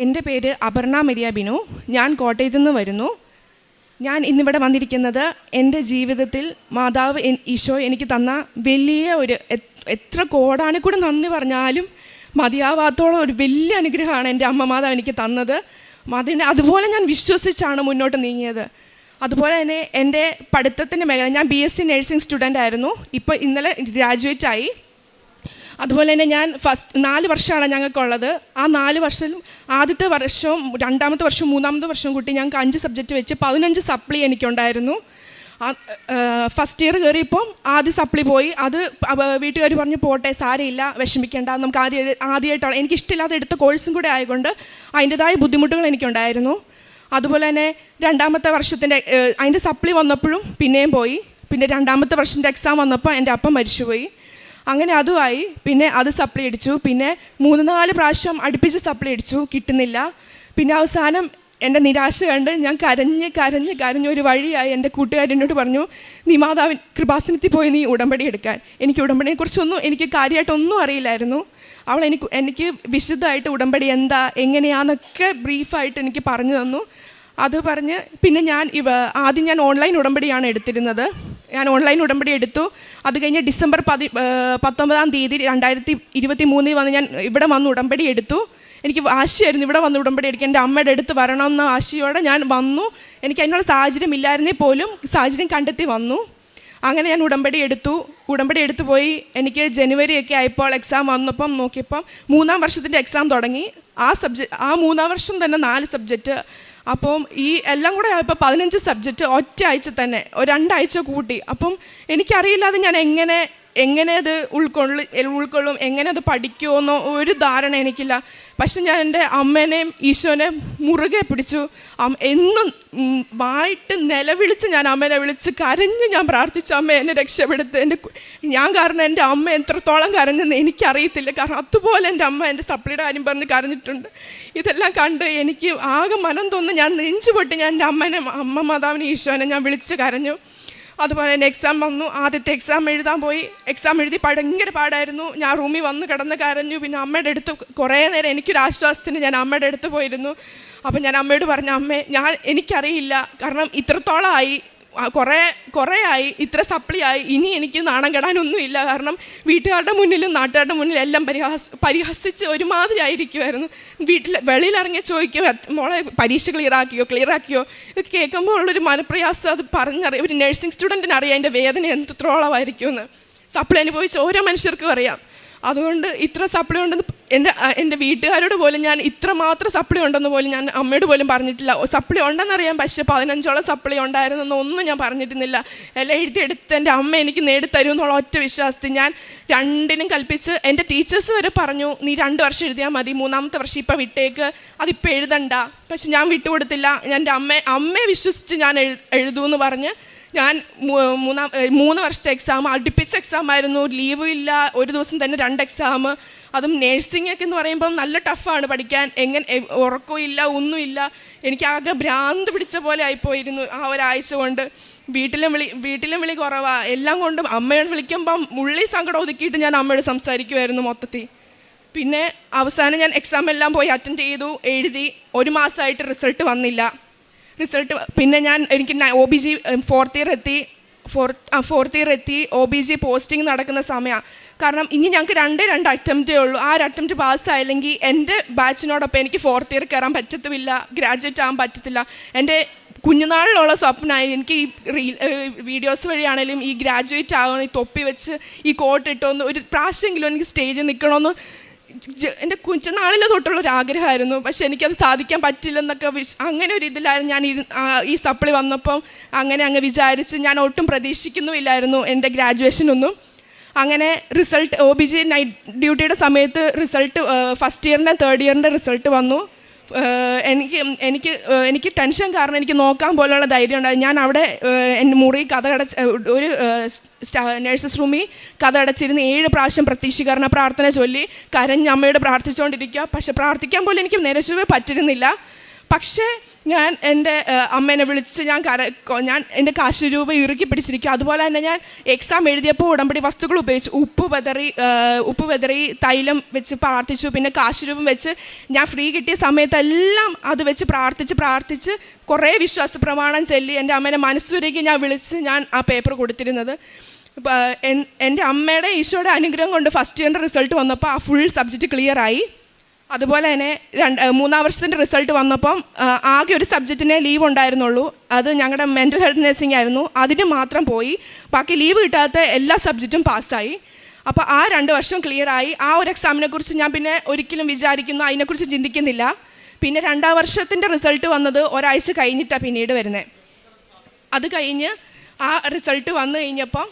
എന്റെ പേര് അപർണ മരിയ ബിനു. ഞാൻ കോട്ടയത്തു നിന്ന് വരുന്നു. ഞാൻ ഇന്നിവിടെ വന്നിരിക്കുന്നത് എന്റെ ജീവിതത്തിൽ മാതാവ് ഈശോ എനിക്ക് തന്ന വലിയ ഒരു എത്ര എത്ര കോടാനുകൂടെ നന്ദി പറഞ്ഞാലും മതിയാവാത്തോളം ഒരു വലിയ അനുഗ്രഹമാണ് എന്റെ അമ്മ മാതാവ് എനിക്ക് തന്നത്. മാതാവിനെ അതുപോലെ ഞാൻ വിശ്വസിച്ചാണ് മുന്നോട്ട് നീങ്ങിയത്. അതുപോലെ തന്നെ എന്റെ പഠിത്തത്തിന്റെ മേഖല ഞാൻ B S C nursing student ആയിരുന്നു. ഇപ്പോൾ ഇന്നലെ ഗ്രാജുവേറ്റ് ആയി. അതുപോലെ തന്നെ ഞാൻ ഫസ്റ്റ് നാല് വർഷമാണ് ഞങ്ങൾക്കുള്ളത്. ആ നാല് വർഷം ആദ്യത്തെ വർഷവും രണ്ടാമത്തെ വർഷവും മൂന്നാമത്തെ വർഷവും കൂട്ടി ഞങ്ങൾക്ക് അഞ്ച് സബ്ജക്റ്റ് വെച്ച് പതിനഞ്ച് സപ്ലി എനിക്കുണ്ടായിരുന്നു. ഫസ്റ്റ് ഇയർ കയറിയപ്പം ആദ്യ സപ്ലി പോയി. അത് വീട്ടുകാർ പറഞ്ഞു പോട്ടെ സാരയില്ല വിഷമിക്കേണ്ട. നമുക്ക് ആദ്യം ആദ്യമായിട്ടാണ് എനിക്കിഷ്ടമില്ലാതെ എടുത്ത കോഴ്സും കൂടെ ആയതുകൊണ്ട് അതിന്റെതായ ബുദ്ധിമുട്ടുകൾ എനിക്കുണ്ടായിരുന്നു. അതുപോലെ തന്നെ രണ്ടാമത്തെ വർഷത്തിന്റെ അതിന്റെ സപ്ലി വന്നപ്പോഴും പിന്നെയും പോയി. പിന്നെ രണ്ടാമത്തെ വർഷത്തിന്റെ എക്സാം വന്നപ്പോൾ എന്റെ അപ്പം മരിച്ചുപോയി. അങ്ങനെ അതുമായി പിന്നെ അത് സപ്ലൈ അടിച്ചു പിന്നെ മൂന്ന് നാല് പ്രാവശ്യം അടുപ്പിച്ച് സപ്ലൈ അടിച്ചു കിട്ടുന്നില്ല. പിന്നെ അവസാനം എന്റെ നിരാശ കണ്ട് ഞാൻ കരഞ്ഞ് കരഞ്ഞ് കരഞ്ഞ് ഒരു വഴിയായി എന്റെ കൂട്ടുകാരി എന്നോട് പറഞ്ഞു നീ മാതാവിൻ കൃപാസനത്തിൽ പോയി നീ ഉടമ്പടി എടുക്കാൻ. എനിക്ക് ഉടമ്പടിയെക്കുറിച്ചൊന്നും എനിക്ക് കാര്യമായിട്ടൊന്നും അറിയില്ലായിരുന്നു. അവൾ എനിക്ക് എനിക്ക് വിശുദ്ധമായിട്ട് ഉടമ്പടി എന്താ എങ്ങനെയാന്നൊക്കെ ബ്രീഫായിട്ട് എനിക്ക് പറഞ്ഞു തന്നു. അത് പറഞ്ഞ് പിന്നെ ഞാൻ ഇവ ആദ്യം ഞാൻ ഓൺലൈൻ ഉടമ്പടിയാണ് എടുത്തിരുന്നത്. ഞാൻ ഓൺലൈൻ ഉടമ്പടി എടുത്തു. അത് കഴിഞ്ഞ് ഡിസംബർ പതി പത്തൊമ്പതാം തീയതി രണ്ടായിരത്തി ഇരുപത്തി മൂന്നിൽ വന്ന് ഞാൻ ഇവിടെ വന്ന് ഉടമ്പടി എടുത്തു. എനിക്ക് ആശയായിരുന്നു ഇവിടെ വന്ന് ഉടമ്പടി എടുക്കുക എന്റെ അമ്മയുടെ അടുത്ത് വരണം എന്ന ആശയോടെ ഞാൻ വന്നു. എനിക്ക് അതിനുള്ള സാഹചര്യം ഇല്ലായിരുന്നേ പോലും സാഹചര്യം കണ്ടെത്തി വന്നു. അങ്ങനെ ഞാൻ ഉടമ്പടി എടുത്തു. ഉടമ്പടി എടുത്തു പോയി. എനിക്ക് ജനുവരി ഒക്കെ ആയപ്പോൾ എക്സാം വന്നപ്പം നോക്കിയപ്പം മൂന്നാം വർഷത്തിന്റെ എക്സാം തുടങ്ങി. ആ സബ്ജക്റ്റ് ആ മൂന്നാം വർഷം തന്നെ നാല് സബ്ജക്റ്റ് അപ്പം ഈ എല്ലാം കൂടെ ആയപ്പോൾ പതിനഞ്ച് സബ്ജക്റ്റ് ഒറ്റ ആഴ്ച തന്നെ രണ്ടാഴ്ച കൂട്ടി. അപ്പം എനിക്കറിയില്ലാതെ ഞാൻ എങ്ങനെ എങ്ങനെ അത് ഉൾക്കൊള്ളു ഉൾക്കൊള്ളും എങ്ങനെ അത് പഠിക്കുമെന്നോ ഒരു ധാരണ എനിക്കില്ല. പക്ഷെ ഞാൻ എന്റെ അമ്മേനെയും ഈശോനെയും മുറുകെ പിടിച്ചു. എന്നും വായിട്ട് നിലവിളിച്ച് ഞാൻ അമ്മേനെ വിളിച്ച് കരഞ്ഞ് ഞാൻ പ്രാർത്ഥിച്ചു അമ്മ എന്നെ രക്ഷപ്പെടുത്ത്. എന്റെ ഞാൻ കാരണം എന്റെ അമ്മ എത്രത്തോളം കരഞ്ഞെന്ന് എനിക്കറിയത്തില്ല. കാരണം അതുപോലെ എന്റെ അമ്മ എന്റെ സപ്ലിയുടെ കാര്യം പറഞ്ഞ് കരഞ്ഞിട്ടുണ്ട്. ഇതെല്ലാം കണ്ട് എനിക്ക് ആകെ മനം തോന്നുന്നു ഞാൻ നെഞ്ചു പൊട്ടി ഞാൻ എന്റെ അമ്മനെ അമ്മ മാതാവിനെ ഈശോനെ ഞാൻ വിളിച്ച് കരഞ്ഞു. അതുപോലെ തന്നെ എക്സാം വന്നു. ആദ്യത്തെ എക്സാം എഴുതാൻ പോയി. എക്സാം എഴുതി ഭയങ്കര പാടായിരുന്നു. ഞാൻ റൂമിൽ വന്ന് കിടന്ന് കരഞ്ഞു. പിന്നെ അമ്മയുടെ അടുത്ത് കുറേ നേരം എനിക്കൊരു ആശ്വാസത്തിന് ഞാൻ അമ്മയുടെ അടുത്ത് പോയിരുന്നു. അപ്പം ഞാൻ അമ്മയോട് പറഞ്ഞു അമ്മേ ഞാൻ എനിക്കറിയില്ല. കാരണം ഇത്രത്തോളമായി കുറേ കുറേ ആയി ഇത്ര സപ്ലി ആയി ഇനി എനിക്ക് നാണം കെടാനൊന്നുമില്ല. കാരണം വീട്ടുകാരുടെ മുന്നിലും നാട്ടുകാരുടെ മുന്നിലും എല്ലാം പരിഹാസ പരിഹസിച്ച് ഒരുമാതിരി ആയിരിക്കുമായിരുന്നു വീട്ടിൽ വെളിയിലിറങ്ങി ചോദിക്കും "എത്ര- മോളെ പരീക്ഷ ക്ലിയറാക്കിയോ ക്ലിയറാക്കിയോ? ഇത് കേൾക്കുമ്പോൾ ഉള്ളൊരു മനപ്രയാസം അത് പറഞ്ഞറിയാം. ഒരു നഴ്സിംഗ് സ്റ്റുഡന്റിന് അറിയാം അതിന്റെ വേദന എത്രത്തോളമായിരിക്കുമെന്ന് സപ്ലി അനുഭവിച്ച ഓരോ മനുഷ്യർക്കും അറിയാം. അതുകൊണ്ട് ഇത്ര സപ്ലൈ ഉണ്ടെന്ന് എന്റെ എന്റെ വീട്ടുകാരോട് പോലും ഞാൻ ഇത്ര മാത്രം സപ്ലൈ ഉണ്ടെന്ന് പോലും ഞാൻ അമ്മയോട് പോലും പറഞ്ഞിട്ടില്ല. സപ്ലൈ ഉണ്ടെന്നറിയാം പക്ഷേ പതിനഞ്ചോളം സപ്ലൈ ഉണ്ടായിരുന്നെന്ന് ഒന്നും ഞാൻ പറഞ്ഞിരുന്നില്ല. എല്ലാം എഴുതിയെടുത്ത് എന്റെ അമ്മ എനിക്ക് നേടിത്തരും എന്നുള്ള ഒറ്റ വിശ്വാസത്തിൽ ഞാൻ രണ്ടിനും കൽപ്പിച്ച് എന്റെ ടീച്ചേഴ്സ് വരെ പറഞ്ഞു നീ രണ്ട് വർഷം എഴുതിയാൽ മതി മൂന്നാമത്തെ വർഷം ഇപ്പം വിട്ടേക്ക്. അതിപ്പോൾ എഴുതണ്ട. പക്ഷെ ഞാൻ വിട്ടുകൊടുത്തില്ല. എന്റെ അമ്മ അമ്മയെ വിശ്വസിച്ച് ഞാൻ എഴു എഴുതുമെന്ന് പറഞ്ഞ് ഞാൻ മൂന്നാം മൂന്ന് വർഷത്തെ എക്സാം അടുപ്പിച്ച എക്സാം ആയിരുന്നു. ലീവും ഇല്ല ഒരു ദിവസം തന്നെ രണ്ട് എക്സാം അതും നേഴ്സിംഗ് ഒക്കെ എന്ന് പറയുമ്പം നല്ല ടഫാണ് പഠിക്കാൻ. എങ്ങനെ ഉറക്കവും ഇല്ല ഒന്നുമില്ല എനിക്ക് ആകെ ഭ്രാന്ത് പിടിച്ച പോലെ ആയിപ്പോയിരുന്നു ആ ഒരാഴ്ച കൊണ്ട്. വീട്ടിലും വിളി വീട്ടിലും വിളി കുറവാ. എല്ലാം കൊണ്ടും അമ്മയോട് വിളിക്കുമ്പം ഉള്ളി സങ്കടം ഒതുക്കിയിട്ട് ഞാൻ അമ്മയോട് സംസാരിക്കുമായിരുന്നു മൊത്തത്തിൽ. പിന്നെ അവസാനം ഞാൻ എക്സാം എല്ലാം പോയി അറ്റൻഡ് ചെയ്തു. എഴുതി ഒരു മാസമായിട്ട് റിസൾട്ട് വന്നില്ല. റിസൾട്ട് പിന്നെ ഞാൻ എനിക്ക് O B G fourth year എത്തി. ഫോർത്ത് ഫോർത്ത് ഇയർ എത്തി. ഒ ബി ജി പോസ്റ്റിംഗ് നടക്കുന്ന സമയമാണ് കാരണം ഇനി ഞങ്ങൾക്ക് രണ്ടേ രണ്ട് അറ്റംപ്റ്റേ ഉള്ളൂ. ആ ഒരു അറ്റംപ്റ്റ് പാസ്സായില്ലെങ്കിൽ എന്റെ ബാച്ചിനോടൊപ്പം എനിക്ക് ഫോർത്ത് ഇയർ കയറാൻ പറ്റത്തുമില്ല. ഗ്രാജുവേറ്റ് ആകാൻ പറ്റത്തില്ല. എന്റെ കുഞ്ഞുനാളിലുള്ള സ്വപ്നമായി എനിക്ക് ഈ റീ വീഡിയോസ് വഴിയാണെങ്കിലും ഈ ഗ്രാജുവേറ്റ് ആകണം ഈ തൊപ്പി വെച്ച് ഈ കോട്ട് ഇട്ടൊന്ന് ഒരു പ്രാവശ്യമെങ്കിലും എനിക്ക് സ്റ്റേജിൽ നിൽക്കണമെന്ന് എന്റെ കുഞ്ഞനാളിലെ തൊട്ടുള്ള ഒരു ആഗ്രഹമായിരുന്നു പക്ഷെ എനിക്കത് സാധിക്കാൻ പറ്റില്ലെന്നൊക്കെ വിശ് അങ്ങനെ ഒരു ഇതിലായിരുന്നു ഞാൻ ഈ സപ്ലി വന്നപ്പം അങ്ങനെ അങ്ങ് വിചാരിച്ച് ഞാൻ ഒട്ടും പ്രതീക്ഷിക്കുന്നുമില്ലായിരുന്നു എന്റെ ഗ്രാജുവേഷനൊന്നും. അങ്ങനെ result O B G night ഡ്യൂട്ടിയുടെ സമയത്ത് റിസൾട്ട് ഫസ്റ്റ് ഇയറിന്റെ തേർഡ് ഇയറിന്റെ റിസൾട്ട് വന്നു. എനിക്ക് എനിക്ക് എനിക്ക് ടെൻഷൻ കാരണം എനിക്ക് നോക്കാൻ പോലുള്ള ധൈര്യം ഉണ്ടായി. ഞാൻ അവിടെ എന്റെ മുറി കഥ അടച്ച് ഒരു നേഴ്സസ് റൂമിൽ കഥ അടച്ചിരുന്ന് ഏഴ് പ്രാവശ്യം പ്രത്യക്ഷീകരണ പ്രാർത്ഥന ചൊല്ലി കരഞ്ഞ് അമ്മയോട് പ്രാർത്ഥിച്ചുകൊണ്ടിരിക്കുക. പക്ഷെ പ്രാർത്ഥിക്കാൻ പോലും എനിക്ക് നിരശുവേ പറ്റിരുന്നില്ല. പക്ഷേ ഞാൻ എന്റെ അമ്മേനെ വിളിച്ച് ഞാൻ കര ഞാൻ എന്റെ കാശ് രൂപ ഇറുക്കി പിടിച്ചിരിക്കും. അതുപോലെ തന്നെ ഞാൻ എക്സാം എഴുതിയപ്പോൾ ഉടമ്പടി വസ്തുക്കൾ ഉപയോഗിച്ചു. ഉപ്പ് വെതറി ഉപ്പ് വെതറി തൈലം വെച്ച് പ്രാർത്ഥിച്ചു. പിന്നെ കാശ് രൂപം വെച്ച് ഞാൻ ഫ്രീ കിട്ടിയ സമയത്തെല്ലാം അത് വെച്ച് പ്രാർത്ഥിച്ച് പ്രാർത്ഥിച്ച് കുറേ വിശ്വാസ പ്രമാണം ചൊല്ലി എന്റെ അമ്മേനെ മനസ്സുരേക്ക് ഞാൻ വിളിച്ച് ഞാൻ ആ പേപ്പർ കൊടുത്തിരുന്നത്. എന്റെ അമ്മയുടെ ഈശോയുടെ അനുഗ്രഹം കൊണ്ട് ഫസ്റ്റ് ഇയറിന്റെ റിസൾട്ട് വന്നപ്പോൾ ആ ഫുൾ സബ്ജക്റ്റ് ക്ലിയറായി അതുപോലെ തന്നെ രണ്ട് മൂന്നാം വർഷത്തിന്റെ റിസൾട്ട് വന്നപ്പം ആകെ ഒരു സബ്ജക്റ്റിനെ ലീവ് ഉണ്ടായിരുന്നുള്ളൂ. അത് ഞങ്ങളുടെ മെന്റൽ ഹെൽത്ത് നഴ്സിംഗ് ആയിരുന്നു. അതിന് മാത്രം പോയി. ബാക്കി ലീവ് കിട്ടാത്ത എല്ലാ സബ്ജക്റ്റും പാസ്സായി അപ്പോൾ ആ രണ്ട് വർഷം ക്ലിയറായി ആ ഒരു എക്സാമിനെ കുറിച്ച് ഞാൻ പിന്നെ ഒരിക്കലും വിചാരിക്കുന്നു അതിനെക്കുറിച്ച് ചിന്തിക്കുന്നില്ല. പിന്നെ രണ്ടാം വർഷത്തിന്റെ റിസൾട്ട് വന്നത് ഒരാഴ്ച കഴിഞ്ഞിട്ടാണ് പിന്നീട് വരുന്നത് അത് കഴിഞ്ഞ് ആ റിസൾട്ട് വന്നു കഴിഞ്ഞപ്പം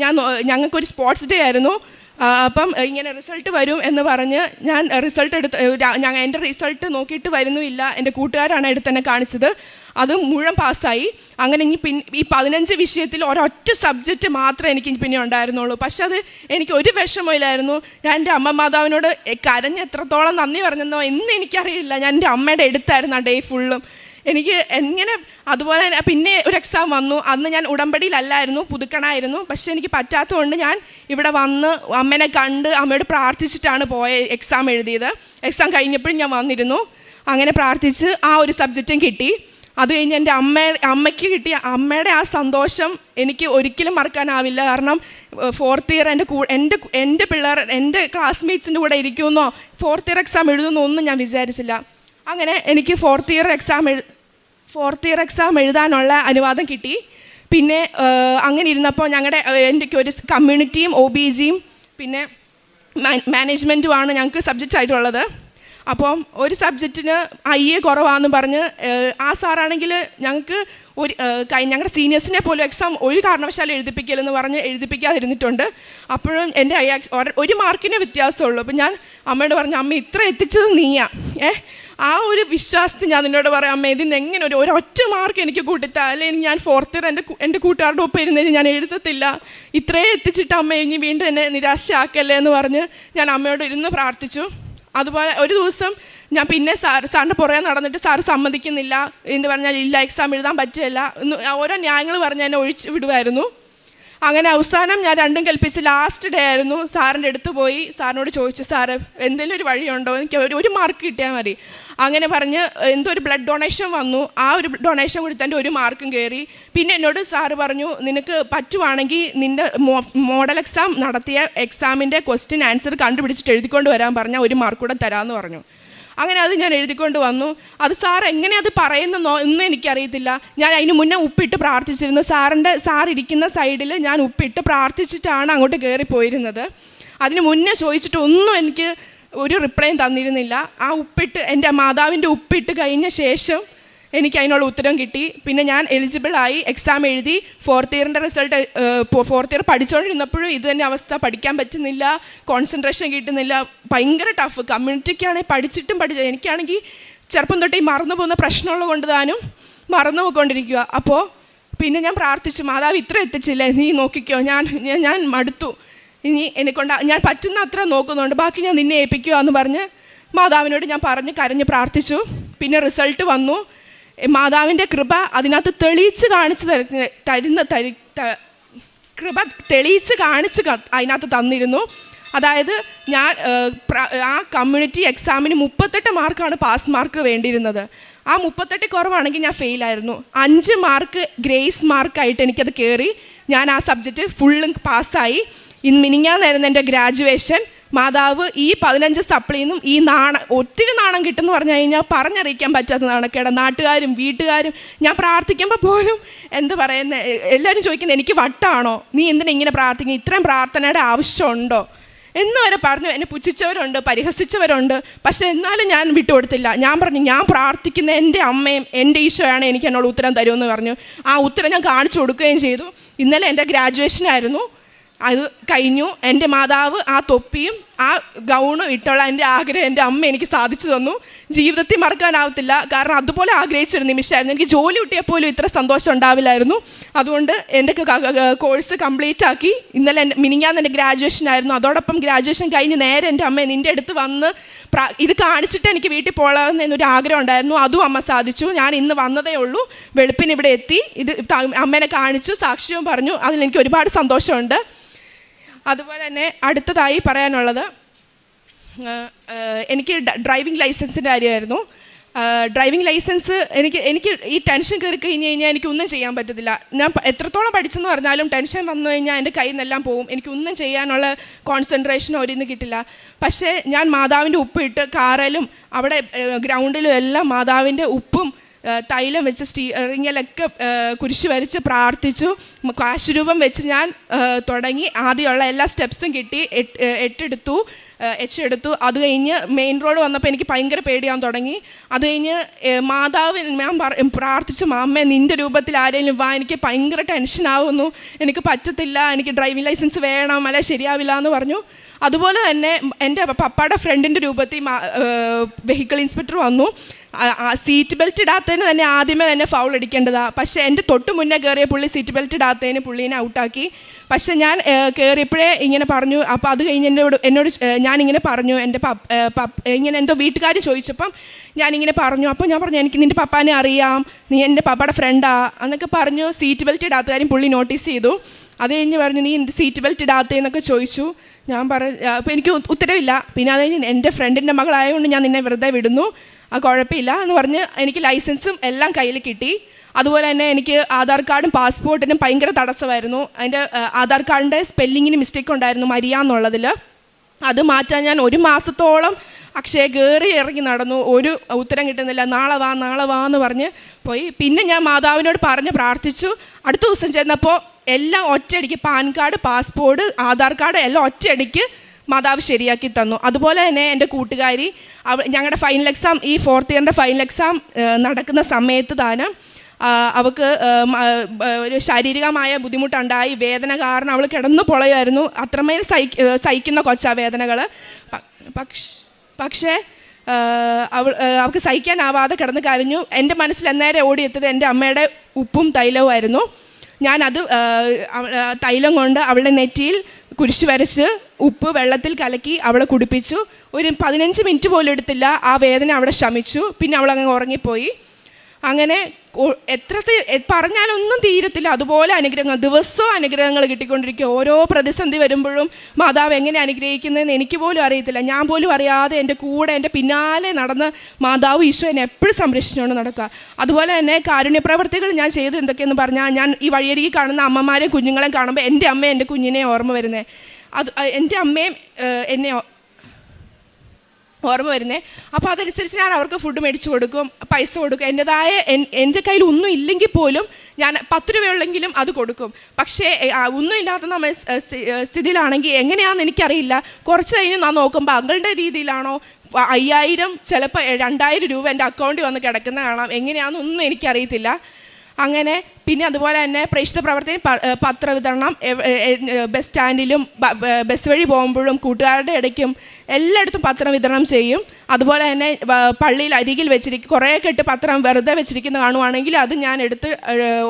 ഞാൻ ഞങ്ങൾക്കൊരു സ്പോർട്സ് ഡേ ആയിരുന്നു. അപ്പം ഇങ്ങനെ റിസൾട്ട് വരും എന്ന് പറഞ്ഞ് ഞാൻ റിസൾട്ട് എടുത്ത് ഞാൻ എന്റെ റിസൾട്ട് നോക്കിയിട്ട് വരുന്നുമില്ല. എന്റെ കൂട്ടുകാരാണ് എടുത്ത് തന്നെ കാണിച്ചത്. അത് മുഴുവൻ പാസ്സായി. അങ്ങനെ ഇനി പിൻ ഈ പതിനഞ്ച് വിഷയത്തിൽ ഒരൊറ്റ സബ്ജക്റ്റ് മാത്രമേ എനിക്ക് പിന്നെ ഉണ്ടായിരുന്നുള്ളൂ. പക്ഷെ അത് എനിക്ക് ഒരു വിഷമമില്ലായിരുന്നു. ഞാൻ എന്റെ അമ്മ മാതാവിനോട് എ- കരഞ്ഞ് എത്രത്തോളം നന്ദി പറഞ്ഞെന്നോ എന്ന് എനിക്കറിയില്ല. ഞാൻ എന്റെ അമ്മയുടെ എടുത്തായിരുന്നു ആ ഡേ ഫുള്ളും. എനിക്ക് എങ്ങനെ അതുപോലെ തന്നെ പിന്നെ ഒരു എക്സാം വന്നു. അന്ന് ഞാൻ ഉടമ്പടിയിലല്ലായിരുന്നു പുതുക്കണമായിരുന്നു. പക്ഷെ എനിക്ക് പറ്റാത്തതുകൊണ്ട് ഞാൻ ഇവിടെ വന്ന് അമ്മേനെ കണ്ട് അമ്മയോട് പ്രാർത്ഥിച്ചിട്ടാണ് പോയ എക്സാം എഴുതിയത്. എക്സാം കഴിഞ്ഞപ്പോഴും ഞാൻ വന്നിരുന്നു. അങ്ങനെ പ്രാർത്ഥിച്ച് ആ ഒരു സബ്ജക്റ്റും കിട്ടി. അത് കഴിഞ്ഞ് എന്റെ അമ്മ അമ്മയ്ക്ക് കിട്ടിയ അമ്മയുടെ ആ സന്തോഷം എനിക്ക് ഒരിക്കലും മറക്കാനാവില്ല. കാരണം ഫോർത്ത് ഇയർ എന്റെ കൂ എന്റെ എന്റെ പിള്ളേർ എന്റെ ക്ലാസ്മേറ്റ്സിന്റെ കൂടെ ഇരിക്കുമെന്നോ ഫോർത്ത് ഇയർ എക്സാം എഴുതുന്നോ ഒന്നും ഞാൻ വിചാരിച്ചില്ല. അങ്ങനെ എനിക്ക് fourth year exam fourth year exam എഴുതാനുള്ള അനുവാദം കിട്ടി. പിന്നെ അങ്ങനെ ഇരുന്നപ്പോൾ ഞങ്ങളുടെ എന്റെ ഒരു കമ്മ്യൂണിറ്റിയും ഒ ബി ജിയും പിന്നെ മാനേജ്മെന്റുമാണ് ഞങ്ങൾക്ക് സബ്ജക്റ്റ് ആയിട്ടുള്ളത്. അപ്പം ഒരു സബ്ജക്റ്റിന് ഐ എ കുറവാന്ന് പറഞ്ഞ് ഏഹ്, ആ സാറാണെങ്കിൽ ഞങ്ങൾക്ക് ഒരു ഞങ്ങളുടെ സീനിയേഴ്സിനെ പോലും എക്സാം ഒരു കാരണവശാലും എഴുതിപ്പിക്കലെന്ന് പറഞ്ഞ് എഴുതിപ്പിക്കാതിരുന്നിട്ടുണ്ട്. അപ്പോഴും എന്റെ ഒരു മാർക്കിന് വ്യത്യാസമുള്ളൂ അപ്പം ഞാൻ അമ്മയോട് പറഞ്ഞു അമ്മ ഇത്ര എത്തിച്ചത് നീയാ. ഏ ആ ഒരു വിശ്വാസത്തിൽ ഞാൻ നിന്നോട് പറയാം അമ്മ ഇതിന് എങ്ങനെ ഒരു ഒരൊറ്റ മാർക്ക് എനിക്ക് കൂട്ടിത്താ? അല്ലെങ്കിൽ ഞാൻ ഫോർത്ത് ഇയർ എന്റെ എന്റെ കൂട്ടുകാരുടെ ഒപ്പം ഇരുന്നതിന് ഞാൻ എഴുതത്തില്ല. ഇത്രയും എത്തിച്ചിട്ട് അമ്മ ഇനി വീണ്ടും എന്നെ നിരാശയാക്കല്ലേ? എന്ന് പറഞ്ഞ് ഞാൻ അമ്മയോട് ഇരുന്ന് പ്രാർത്ഥിച്ചു. അതുപോലെ ഒരു ദിവസം ഞാൻ പിന്നെ സാർ സാറിന്റെ പുറകെ നടന്നിട്ട് സാറ് സമ്മതിക്കുന്നില്ല എന്ന് പറഞ്ഞാൽ ഇല്ല എക്സാം എഴുതാൻ പറ്റില്ല ഓരോ ന്യായങ്ങൾ പറഞ്ഞ് എന്നെ ഒഴിച്ച് വിടുമായിരുന്നു അങ്ങനെ അവസാനം ഞാൻ രണ്ടും കൽപ്പിച്ച് ലാസ്റ്റ് ഡേ ആയിരുന്നു. സാറിന്റെ അടുത്ത് പോയി. സാറിനോട് ചോദിച്ചു സാറ് എന്തെങ്കിലും ഒരു വഴിയുണ്ടോ? എനിക്ക് ഒരു ഒരു മാർക്ക് കിട്ടിയാൽ മതി. അങ്ങനെ പറഞ്ഞ് എന്തോ ഒരു ബ്ലഡ് ഡൊണേഷൻ വന്നു. ആ ഒരു ഡൊണേഷൻ കൊടുത്തതിന്റെ ഒരു മാർക്കും കയറി പിന്നെ എന്നോട് സാറ് പറഞ്ഞു നിനക്ക് പറ്റുവാണെങ്കിൽ നിന്റെ മോഡൽ എക്സാം നടത്തിയ എക്സാമിന്റെ ക്വസ്റ്റ്യൻ ആൻസർ കണ്ടുപിടിച്ചിട്ട് എഴുതിക്കൊണ്ട് വരാൻ പറഞ്ഞാൽ ഒരു മാർക്ക് കൂടെ തരാമെന്ന് പറഞ്ഞു. അങ്ങനെ അത് ഞാൻ എഴുതിക്കൊണ്ട് വന്നു. അത് സാർ എങ്ങനെ അത് പറയുന്നെന്നോ ഒന്നും എനിക്കറിയത്തില്ല. ഞാൻ അതിന് മുന്നേ ഉപ്പിട്ട് പ്രാർത്ഥിച്ചിരുന്നു. സാറിന്റെ സാർ ഇരിക്കുന്ന സൈഡിൽ ഞാൻ ഉപ്പിട്ട് പ്രാർത്ഥിച്ചിട്ടാണ് അങ്ങോട്ട് കയറി പോയിരുന്നത്. അതിന് മുന്നേ ചോദിച്ചിട്ട് ഒന്നും എനിക്ക് ഒരു റിപ്ലൈയും തന്നിരുന്നില്ല. ആ ഉപ്പിട്ട് എന്റെ മാതാവിന്റെ ഉപ്പിട്ട് കഴിഞ്ഞ ശേഷം എനിക്ക് അതിനുള്ള ഉത്തരം കിട്ടി. പിന്നെ ഞാൻ എലിജിബിൾ ആയി എക്സാം എഴുതി ഫോർത്ത് ഇയറിന്റെ റിസൾട്ട് ഫോർത്ത് ഇയർ പഠിച്ചുകൊണ്ടിരുന്നപ്പോഴും ഇത് തന്നെ അവസ്ഥ. പഠിക്കാൻ പറ്റുന്നില്ല കോൺസെൻട്രേഷൻ കിട്ടുന്നില്ല. ഭയങ്കര ടഫ് കമ്മ്യൂണിറ്റിക്കാണെങ്കിൽ പഠിച്ചിട്ടും പഠിച്ച എനിക്കാണെങ്കിൽ ചെറുപ്പം തൊട്ടേ മറന്നു പോകുന്ന പ്രശ്നമുള്ളത് കൊണ്ട് താനും മറന്നു പോയിക്കൊണ്ടിരിക്കുക അപ്പോൾ പിന്നെ ഞാൻ പ്രാർത്ഥിച്ചു മാതാവ് ഇത്ര എത്തിച്ചില്ലേ? നീ നോക്കിക്കോ. ഞാൻ ഞാൻ- മടുത്തു. ഇനി എന്നെക്കൊണ്ട് ഞാൻ പറ്റുന്ന അത്ര നോക്കുന്നുണ്ട്. ബാക്കി ഞാൻ നിന്നെ ഏൽപ്പിക്കുക എന്ന് പറഞ്ഞ് മാതാവിനോട് ഞാൻ പറഞ്ഞ് കരഞ്ഞ് പ്രാർത്ഥിച്ചു. പിന്നെ റിസൾട്ട് വന്നു. മാതാവിന്റെ കൃപ അതിനകത്ത് തെളിയിച്ച് കാണിച്ച് തരുന്ന തരി കൃപ തെളിയിച്ച് കാണിച്ച് അതിനകത്ത് തന്നിരുന്നു. അതായത് ഞാൻ ആ കമ്മ്യൂണിറ്റി എക്സാമിന് മുപ്പത്തെട്ട് മാർക്കാണ് പാസ് മാർക്ക് വേണ്ടിയിരുന്നത്. ആ മുപ്പത്തെട്ട് കുറവാണെങ്കിൽ ഞാൻ ഫെയിലായിരുന്നു. അഞ്ച് മാർക്ക് ഗ്രേസ് മാർക്കായിട്ട് എനിക്കത് കയറി ഞാൻ ആ സബ്ജക്റ്റ് ഫുള്ളും പാസ്സായി. ഇന്ന് മിനിങ്ങാന്നായിരുന്നു എന്റെ ഗ്രാജുവേഷൻ മാതാവ് ഈ പതിനഞ്ച് സപ്ലിന്നും ഈ നാണ ഒത്തിരി നാണം കിട്ടുമെന്ന് പറഞ്ഞു കഴിഞ്ഞാൽ പറഞ്ഞറിയിക്കാൻ പറ്റാത്ത നാണക്കേട. നാട്ടുകാരും വീട്ടുകാരും. ഞാൻ പ്രാർത്ഥിക്കുമ്പോൾ പോലും എന്ത് പറയുന്നത് എല്ലാവരും ചോദിക്കുന്നത് എനിക്ക് വട്ടാണോ? നീ എന്തിനാ ഇങ്ങനെ പ്രാർത്ഥിക്കുന്നത് ഇത്രയും പ്രാർത്ഥനയുടെ ആവശ്യമുണ്ടോ? എന്ന് വരെ പറഞ്ഞു. എന്നെ പുച്ഛിച്ചവരുണ്ട് പരിഹസിച്ചവരുണ്ട്. പക്ഷേ എന്നാലും ഞാൻ വിട്ടുകൊടുത്തില്ല. ഞാൻ പറഞ്ഞു ഞാൻ പ്രാർത്ഥിക്കുന്ന എന്റെ അമ്മയും എന്റെ ഈശോയാണ് എനിക്ക് എന്നോട് ഉത്തരം തരുമെന്ന് പറഞ്ഞു. ആ ഉത്തരം ഞാൻ കാണിച്ചു കൊടുക്കുകയും ചെയ്തു. ഇന്നലെ എന്റെ ഗ്രാജുവേഷൻ ആയിരുന്നു. അത് കഴിഞ്ഞു. എന്റെ മാതാവ് ആ തൊപ്പിയും ആ ഗൗണും ഇട്ടുള്ള എന്റെ ആഗ്രഹം. എന്റെ അമ്മ എനിക്ക് സാധിച്ചു തന്നു. ജീവിതത്തിൽ മറക്കാനാവത്തില്ല. കാരണം അതുപോലെ ആഗ്രഹിച്ചൊരു നിമിഷമായിരുന്നു. എനിക്ക് ജോലി കിട്ടിയാൽ പോലും ഇത്ര സന്തോഷം ഉണ്ടാവില്ലായിരുന്നു. അതുകൊണ്ട് എന്റെ കോഴ്സ് കംപ്ലീറ്റ് ആക്കി. ഇന്നലെ എന്റെ മിനിങ്ങാന്ന് എന്റെ ഗ്രാജുവേഷൻ ആയിരുന്നു. അതോടൊപ്പം ഗ്രാജുവേഷൻ കഴിഞ്ഞ് നേരെ എന്റെ അമ്മ നിന്റെ അടുത്ത് വന്ന് ഇത് കാണിച്ചിട്ട് എനിക്ക് വീട്ടിൽ പോകാമെന്ന് എന്നൊരു ആഗ്രഹം ഉണ്ടായിരുന്നു. അതും അമ്മ സാധിച്ചു. ഞാൻ ഇന്ന് വന്നതേ ഉള്ളൂ. വെളുപ്പിന് ഇവിടെ എത്തി. ഇത് അമ്മേനെ കാണിച്ചു സാക്ഷ്യവും പറഞ്ഞു. അതിൽ എനിക്ക് ഒരുപാട് സന്തോഷമുണ്ട്. അതുപോലെ തന്നെ അടുത്തതായി പറയാനുള്ളത് എനിക്ക് ഡ്രൈവിംഗ് ലൈസൻസിന്റെ കാര്യമായിരുന്നു. ഡ്രൈവിംഗ് ലൈസൻസ് എനിക്ക് എനിക്ക് ഈ ടെൻഷൻ കയറി കഴിഞ്ഞ് കഴിഞ്ഞാൽ എനിക്കൊന്നും ചെയ്യാൻ പറ്റത്തില്ല. ഞാൻ എത്രത്തോളം പഠിച്ചെന്ന് പറഞ്ഞാലും ടെൻഷൻ വന്നു കഴിഞ്ഞാൽ എന്റെ കയ്യിൽ നിന്നെല്ലാം പോവും. എനിക്കൊന്നും ചെയ്യാനുള്ള കോൺസെൻട്രേഷനോ ഒരിന്ന് കിട്ടില്ല. പക്ഷേ ഞാൻ മാതാവിന്റെ ഉപ്പിട്ട് കാറിലും അവിടെ ഗ്രൗണ്ടിലും എല്ലാം മാതാവിന്റെ ഉപ്പും തൈലം വെച്ച് സ്റ്റീറിങ്ങിലൊക്കെ കുരിശ് വരച്ച് പ്രാർത്ഥിച്ചു. കാശുരൂപം വെച്ച് ഞാൻ തുടങ്ങി. ആദ്യമുള്ള എല്ലാ സ്റ്റെപ്സും കിട്ടി. എട്ടെടുത്തു. എച്ച് എടുത്തു. അത് കഴിഞ്ഞ് മെയിൻ റോഡ് വന്നപ്പോൾ എനിക്ക് ഭയങ്കര പേടിയാൻ തുടങ്ങി. അത് കഴിഞ്ഞ് മാതാവ് ഞാൻ പ്രാർത്ഥിച്ചു മാമ്മ നിന്റെ രൂപത്തിൽ ആരെങ്കിലും വാ. എനിക്ക് ഭയങ്കര ടെൻഷനാവുന്നു. എനിക്ക് പറ്റത്തില്ല. എനിക്ക് ഡ്രൈവിംഗ് ലൈസൻസ് വേണം. അല്ല ശരിയാവില്ല എന്ന് പറഞ്ഞു. അതുപോലെ തന്നെ എന്റെ പപ്പയുടെ ഫ്രണ്ടിന്റെ രൂപത്തിൽ വെഹിക്കിൾ ഇൻസ്പെക്ടർ വന്നു. സീറ്റ് ബെൽറ്റ് ഇടാത്തതിന് തന്നെ ആദ്യമേ തന്നെ ഫൗൾ അടിക്കേണ്ടതാണ് പക്ഷേ എന്റെ തൊട്ട് മുന്നേ കയറിയ പുള്ളി സീറ്റ് ബെൽറ്റ് ഇടാത്തതിന് പുള്ളീനെ ഔട്ടാക്കി പക്ഷേ ഞാൻ കയറിയപ്പോഴേ ഇങ്ങനെ പറഞ്ഞു. അപ്പോൾ അത് കഴിഞ്ഞ് എന്നോട് എന്നോട് ഞാനിങ്ങനെ പറഞ്ഞു. എന്റെ പപ്പ ഇങ്ങനെ എന്തോ വീട്ടുകാർ ചോദിച്ചപ്പം ഞാനിങ്ങനെ പറഞ്ഞു. അപ്പോൾ ഞാൻ പറഞ്ഞു എനിക്ക് നിന്റെ പപ്പാനെ അറിയാം. നീ എന്റെ പപ്പയുടെ ഫ്രണ്ടാ എന്നൊക്കെ പറഞ്ഞു സീറ്റ് ബെൽറ്റ് ഇടാത്ത കാര്യം പുള്ളി നോട്ടീസ് ചെയ്തു. അത് കഴിഞ്ഞ് പറഞ്ഞു നീ എന്ത് സീറ്റ് ബെൽറ്റ് ഇടാത്തതെന്നൊക്കെ ചോദിച്ചു. ഞാൻ പറ അപ്പോൾ എനിക്ക് ഉത്തരവില്ല. പിന്നെ അത് കഴിഞ്ഞ് എന്റെ ഫ്രണ്ടിന്റെ മകളായതുകൊണ്ട് ഞാൻ നിന്നെ വെറുതെ വിടുന്നു. ആ കുഴപ്പമില്ല എന്ന് പറഞ്ഞ് എനിക്ക് ലൈസൻസും എല്ലാം കയ്യിൽ കിട്ടി. അതുപോലെ തന്നെ എനിക്ക് ആധാർ കാർഡും പാസ്പോർട്ടിനും ഭയങ്കര തടസ്സമായിരുന്നു. അതിന്റെ ആധാർ കാർഡിന്റെ സ്പെല്ലിങ്ങിന് മിസ്റ്റേക്ക് ഉണ്ടായിരുന്നു മരിയ എന്നുള്ളതിൽ അത് മാറ്റാൻ ഞാൻ ഒരു മാസത്തോളം അക്ഷയ കയറി ഇറങ്ങി നടന്നു. ഒരു ഉത്തരം കിട്ടുന്നില്ല. നാളെ വാ നാളെ വാ എന്ന് പറഞ്ഞ് പോയി. പിന്നെ ഞാൻ മാതാവിനോട് പറഞ്ഞ് പ്രാർത്ഥിച്ചു. അടുത്ത ദിവസം ചെന്നപ്പോൾ എല്ലാം ഒറ്റയടിക്ക് PAN card passport Aadhaar card എല്ലാം ഒറ്റയടിക്ക് മാതാവ് ശരിയാക്കി തന്നു. അതുപോലെ തന്നെ എന്റെ കൂട്ടുകാരി അവ ഞങ്ങളുടെ ഫൈനൽ എക്സാം ഈ ഫോർത്ത് ഇയറിന്റെ ഫൈനൽ എക്സാം നടക്കുന്ന സമയത്ത് താനും അവൾക്ക് ഒരു ശാരീരികമായ ബുദ്ധിമുട്ടുണ്ടായി. വേദന കാരണം അവൾ കിടന്നു പൊളയായിരുന്നു അത്രമേൽ സഹി സഹിക്കുന്ന കൊച്ചാ വേദനകൾ പക്ഷ പക്ഷേ അവൾ അവൾക്ക് സഹിക്കാനാവാതെ കിടന്ന് കരഞ്ഞു. എന്റെ മനസ്സിൽ എന്നേരം ഓടിയെത്തിയത് എന്റെ അമ്മയുടെ ഉപ്പും തൈലവുമായിരുന്നു. ഞാനത് തൈലം കൊണ്ട് അവളുടെ നെറ്റിയിൽ കുരിശ് വരച്ച് ഉപ്പ് വെള്ളത്തിൽ കലക്കി അവളെ കുടിപ്പിച്ചു. ഒരു പതിനഞ്ച് മിനിറ്റ് പോലും എടുത്തില്ല. ആ വേദന അവിടെ ശമിച്ചു. പിന്നെ അവളങ്ങ് ഉറങ്ങിപ്പോയി. അങ്ങനെ എത്ര പറഞ്ഞാലൊന്നും തീരത്തില്ല. അതുപോലെ അനുഗ്രഹങ്ങൾ ദിവസവും അനുഗ്രഹങ്ങൾ കിട്ടിക്കൊണ്ടിരിക്കും. ഓരോ പ്രതിസന്ധി വരുമ്പോഴും മാതാവ് എങ്ങനെ അനുഗ്രഹിക്കുന്നതെന്ന് എനിക്ക് പോലും അറിയത്തില്ല. ഞാൻ പോലും അറിയാതെ എന്റെ കൂടെ എന്റെ പിന്നാലെ നടന്ന് മാതാവ് ഈശോ എന്നെ എപ്പോഴും സംരക്ഷിച്ചുകൊണ്ട് നടക്കുക. അതുപോലെ തന്നെ കാരുണ്യപ്രവർത്തികൾ ഞാൻ ചെയ്ത് എന്തൊക്കെയെന്ന് പറഞ്ഞാൽ ഞാൻ ഈ വഴിയരികി കാണുന്ന അമ്മമാരെയും കുഞ്ഞുങ്ങളെയും കാണുമ്പോൾ എന്റെ അമ്മയും എന്റെ കുഞ്ഞിനെ ഓർമ്മ വരുന്നത് അത് എന്റെ അമ്മയും എന്നെ ഓർമ്മ വരുന്നേ. അപ്പോൾ അതനുസരിച്ച് ഞാൻ അവർക്ക് ഫുഡ് മേടിച്ചു കൊടുക്കും പൈസ കൊടുക്കും. എന്റെതായ എൻ- എന്റെ കയ്യിൽ ഒന്നും ഇല്ലെങ്കിൽ പോലും ഞാൻ പത്ത് രൂപയുള്ളെങ്കിലും അത് കൊടുക്കും. പക്ഷേ ഒന്നും ഇല്ലാത്ത നമ്മൾ സ്ഥിതിയിലാണെങ്കിൽ എങ്ങനെയാണെന്ന് എനിക്കറിയില്ല. കുറച്ച് കഴിഞ്ഞ് ഞാൻ നോക്കുമ്പോൾ അങ്ങളുടെ രീതിയിലാണോ? അയ്യായിരം ചിലപ്പോൾ രണ്ടായിരം രൂപ എന്റെ അക്കൗണ്ടിൽ വന്ന് കിടക്കുന്ന കാണാം. എങ്ങനെയാണെന്നൊന്നും എനിക്കറിയത്തില്ല. അങ്ങനെ പിന്നെ അതുപോലെ തന്നെ പ്രേക്ഷിത പ്രവർത്തനം പത്ര വിതരണം പത്രവിതരണം ബസ് സ്റ്റാൻഡിലും ബസ് വഴി പോകുമ്പോഴും കൂട്ടുകാരുടെ ഇടയ്ക്കും എല്ലായിടത്തും പത്രം വിതരണം ചെയ്യും. അതുപോലെ തന്നെ പള്ളിയിൽ അരികിൽ വെച്ചിരിക്കും കുറേ കെട്ട് പത്രം വെറുതെ വെച്ചിരിക്കുന്ന കാണുവാണെങ്കിൽ അത് ഞാൻ എടുത്ത്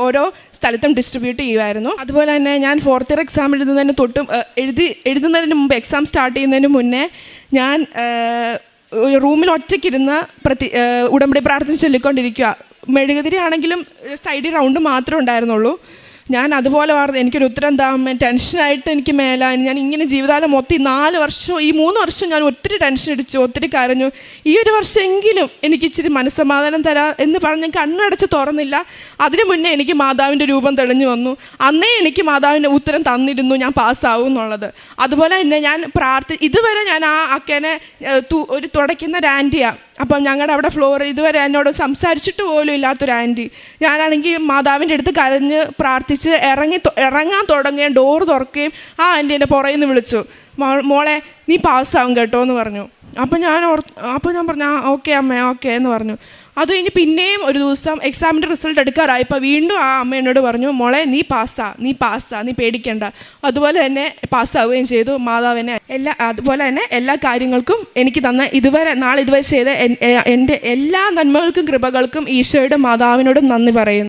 ഓരോ സ്ഥലത്തും ഡിസ്ട്രിബ്യൂട്ട് ചെയ്യുമായിരുന്നു അതുപോലെ തന്നെ ഞാൻ ഫോർത്ത് ഇയർ എക്സാം എഴുതുന്നതിന് തൊട്ടും എഴുതി എഴുതുന്നതിന് മുമ്പ് എക്സാം സ്റ്റാർട്ട് ചെയ്യുന്നതിന് മുന്നേ ഞാൻ റൂമിൽ ഒറ്റയ്ക്കിരുന്ന് പ്രതി ഉടമ്പടി പ്രാർത്ഥന ചൊല്ലിക്കൊണ്ടിരിക്കുക മെഴുകുതിരി ആണെങ്കിലും സൈഡിൽ റൗണ്ട് മാത്രമേ ഉണ്ടായിരുന്നുള്ളൂ. ഞാൻ അതുപോലെ വാർത്ത എനിക്കൊരു ഉത്തരം താമ ടെൻഷനായിട്ട് എനിക്ക് മേല ഞാൻ ഇങ്ങനെ ജീവിതകാലം മൊത്തം നാല് വർഷവും ഈ മൂന്ന് വർഷവും ഞാൻ ഒത്തിരി ടെൻഷൻ അടിച്ചു ഒത്തിരി കരഞ്ഞു. ഈ ഒരു വർഷമെങ്കിലും എനിക്ക് ഇച്ചിരി മനസ്സമാധാനം തരാ എന്ന് പറഞ്ഞ് ഞാൻ കണ്ണടച്ച് തുറന്നില്ല. അതിനു മുന്നേ എനിക്ക് മാതാവിന്റെ രൂപം തെളിഞ്ഞു വന്നു. അന്നേ എനിക്ക് മാതാവിന്റെ ഉത്തരം തന്നിരുന്നു ഞാൻ പാസ്സാവും എന്നുള്ളത്. അതുപോലെ തന്നെ ഞാൻ പ്രാർത്ഥി ഇതുവരെ ഞാൻ ആ അക്കേനെ ഒരു തുടയ്ക്കുന്ന ഒരു ആന്റിയാണ് അപ്പം ഞങ്ങളുടെ അവിടെ ഫ്ലോർ ഇതുവരെ എന്നോട് സംസാരിച്ചിട്ട് പോലും ഇല്ലാത്തൊരു ആന്റി. ഞാനാണെങ്കിൽ മാതാവിന്റെ അടുത്ത് കരഞ്ഞ് പ്രാർത്ഥിച്ച് ഇറങ്ങി ഇറങ്ങാൻ തുടങ്ങുകയും ഡോർ തുറക്കുകയും ആ ആന്റി എന്റെ പുറയിൽ നിന്ന് വിളിച്ചു. "മോൾ- മോളെ നീ പാസ്സാവും കേട്ടോ എന്ന് പറഞ്ഞു. അപ്പം ഞാൻ ഓർ അപ്പം ഞാൻ പറഞ്ഞു ആ ഓക്കെ അമ്മേ ഓക്കെ എന്ന് പറഞ്ഞു. അത് കഴിഞ്ഞ് പിന്നെയും ഒരു ദിവസം എക്സാമിന്റെ റിസൾട്ട് എടുക്കാറായപ്പോൾ വീണ്ടും ആ അമ്മ എന്നോട് പറഞ്ഞു മോളെ നീ പാസ്സാ നീ പാസ്സാ നീ പേടിക്കണ്ട. അതുപോലെ തന്നെ പാസ്സാവുകയും ചെയ്തു. മാതാവിനെ എല്ലാ അതുപോലെ തന്നെ എല്ലാ കാര്യങ്ങൾക്കും എനിക്ക് തന്ന ഇതുവരെ നാളെ ഇതുവരെ ചെയ്ത എന്റെ എല്ലാ നന്മകൾക്കും കൃപകൾക്കും ഈശോയുടെ മാതാവിനോടും നന്ദി പറയുന്നു.